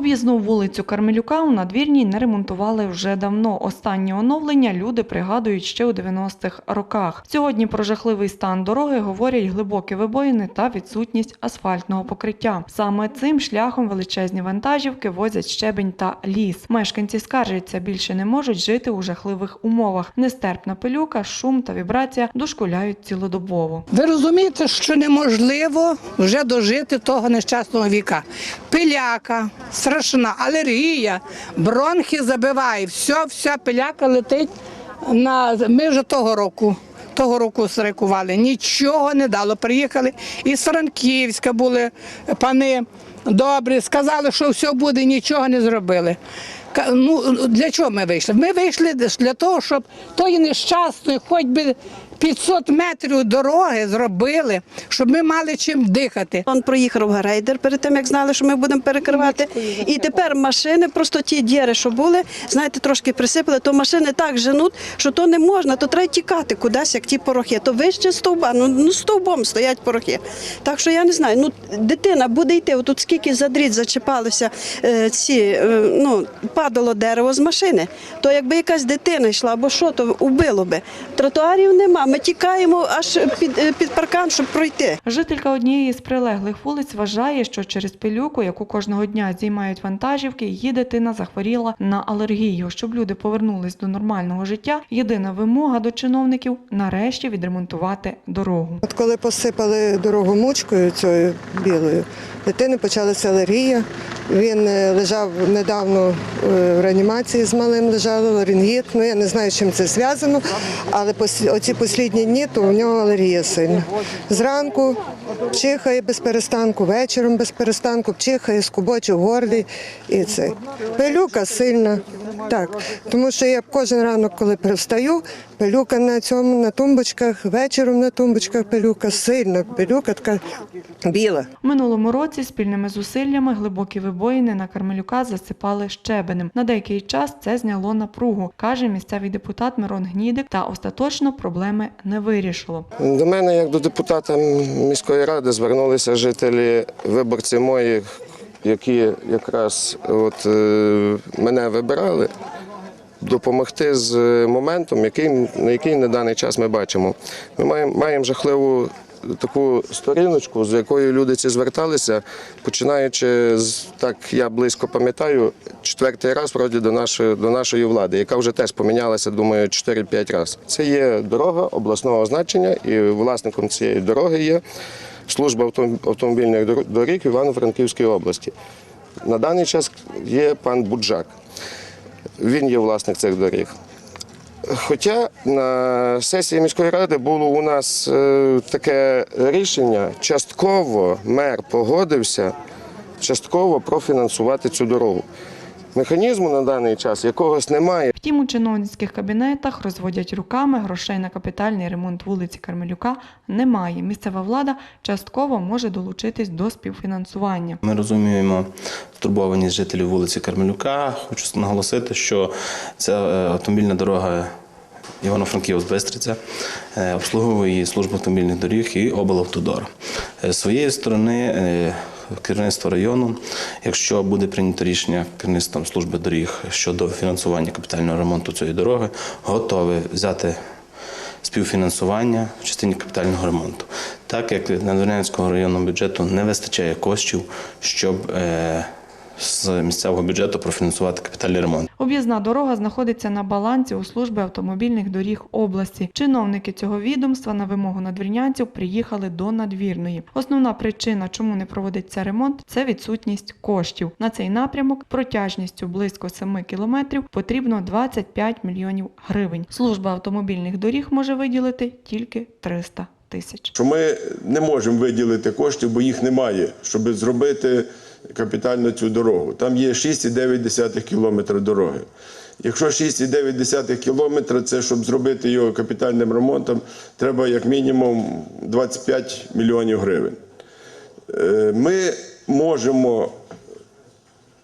Об'їзну вулицю Кармелюка у надвірній не ремонтували вже давно. Останнє оновлення люди пригадують ще у 90-х роках. Сьогодні про жахливий стан дороги говорять глибокі вибоїни та відсутність асфальтного покриття. Саме цим шляхом величезні вантажівки возять щебень та ліс. Мешканці скаржаться, більше не можуть жити у жахливих умовах. Нестерпна пилюка, шум та вібрація дошкуляють цілодобово. Ви розумієте, що неможливо вже дожити того нещасного віка. Пиляка, страшна, алергія, бронхи забиває, все, вся пиляка летить на ми вже того року. Того року срикували, нічого не дало. Приїхали із Франківська були пани добрі, сказали, що все буде, нічого не зробили. Ну, для чого ми вийшли? Ми вийшли для того, щоб тої нещасної, хоч би 500 метрів дороги зробили, щоб ми мали чим дихати. Он проїхав грейдер перед тим, як знали, що ми будемо перекривати. І тепер машини, просто ті діри, що були, знаєте, трошки присипали, то машини так женуть, що то не можна, то треба тікати кудись, як ті порохи. То вище стовба, ну, ну стовбом стоять порохи. Так що я не знаю, ну дитина буде йти, отут скільки за дріт зачіпалися е, ці, е, ну, падало дерево з машини. То якби якась дитина йшла або що, то убило би. Тротуарів нема. Ми тікаємо аж під, е, під паркан, щоб пройти. Жителька однієї з прилеглих вулиць вважає, що через пилюку, яку кожного дня здіймають вантажівки, її дитина захворіла на алергію. Щоб люди повернулись до нормального життя, єдина вимога до чиновників нарешті відремонтувати дорогу. От коли посипали дорогу мучкою цією білою, дитини почалася алергія. Він е, лежав недавно е, в реанімації з малим лежав ларингіт. Ну я не знаю, з чим це зв'язано, але оці останні дні то у нього алергія сильна. Зранку чихає без перестанку, вечором без перестанку, чихає, скубоче в горлі і це. Пилюка сильна. Так, тому що я кожен ранок, коли встаю, пилюка на цьому на тумбочках, вечором на тумбочках пилюка сильна, пилюка така біла. Минулому році спільними зусиллями глибокі вибоїни на Кармелюка засипали щебенем. На деякий час це зняло напругу, каже місцевий депутат Мирон Гнідик, та остаточно проблеми не вирішило. До мене, як до депутата міської ради, звернулися жителі, виборці мої, які якраз от, е, мене вибирали, допомогти з моментом, який, на який на даний час ми бачимо. Ми маємо, маємо жахливу таку сторіночку, з якою люди ці зверталися, починаючи з так, я близько пам'ятаю, четвертий раз вроді до нашої до нашої влади, яка вже теж помінялася, думаю, 4-5 разів. Це є дорога обласного значення, і власником цієї дороги є служба автомобільних доріг Івано-Франківської області. На даний час є пан Буджак. Він є власник цих доріг. Хоча на сесії міської ради було у нас е, таке рішення, частково мер погодився частково профінансувати цю дорогу. Механізму на даний час якогось немає. Втім, у чиновницьких кабінетах розводять руками грошей на капітальний ремонт вулиці Кармелюка немає. Місцева влада частково може долучитись до співфінансування. Ми розуміємо стурбованість жителів вулиці Кармелюка. Хочу наголосити, що ця е, автомобільна дорога Івано-Франківськ Бистриця е, обслуговує її служба автомобільних доріг і облавтодор. Е, З своєї сторони, керівництво району, якщо буде прийнято рішення керівництвом служби доріг щодо фінансування капітального ремонту цієї дороги, готове взяти співфінансування в частині капітального ремонту. Так як Надвірнянського районного бюджету не вистачає коштів, щоб е, з місцевого бюджету профінансувати капітальний ремонт. Об'їзна дорога знаходиться на балансі у служби автомобільних доріг області. Чиновники цього відомства на вимогу надвірнянців приїхали до надвірної. Основна причина, чому не проводиться ремонт, це відсутність коштів. На цей напрямок протяжністю близько 7 кілометрів потрібно 25 мільйонів гривень. Служба автомобільних доріг може виділити тільки 300 тисяч. що ми не можемо виділити коштів, бо їх немає, щоб зробити капітально цю дорогу. Там є 6,9 кілометра дороги. Якщо 6,9 кілометра, це щоб зробити його капітальним ремонтом, треба як мінімум 25 мільйонів гривень. Е, Ми можемо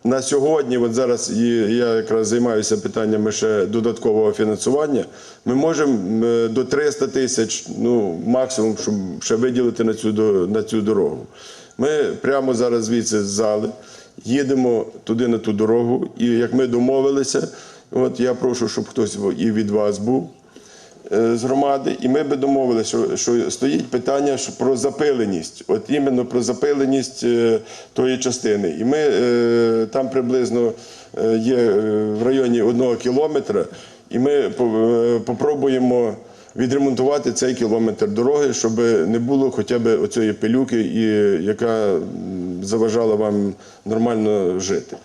на сьогодні, от зараз я якраз займаюся питаннями ще додаткового фінансування. Ми можемо е, до 300 тисяч, ну максимум, щоб ще виділити на цю на цю дорогу. Ми прямо зараз звідси з зали їдемо туди на ту дорогу. І як ми домовилися, от я прошу, щоб хтось і від вас був е, з громади, і ми би домовилися, що, що стоїть питання про запиленість, от іменно про запиленість е, тої частини. І ми е, там приблизно є в районі одного кілометра, і ми по- попробуємо відремонтувати цей кілометр дороги, щоб не було хоча б оцієї пилюки, яка заважала вам нормально жити.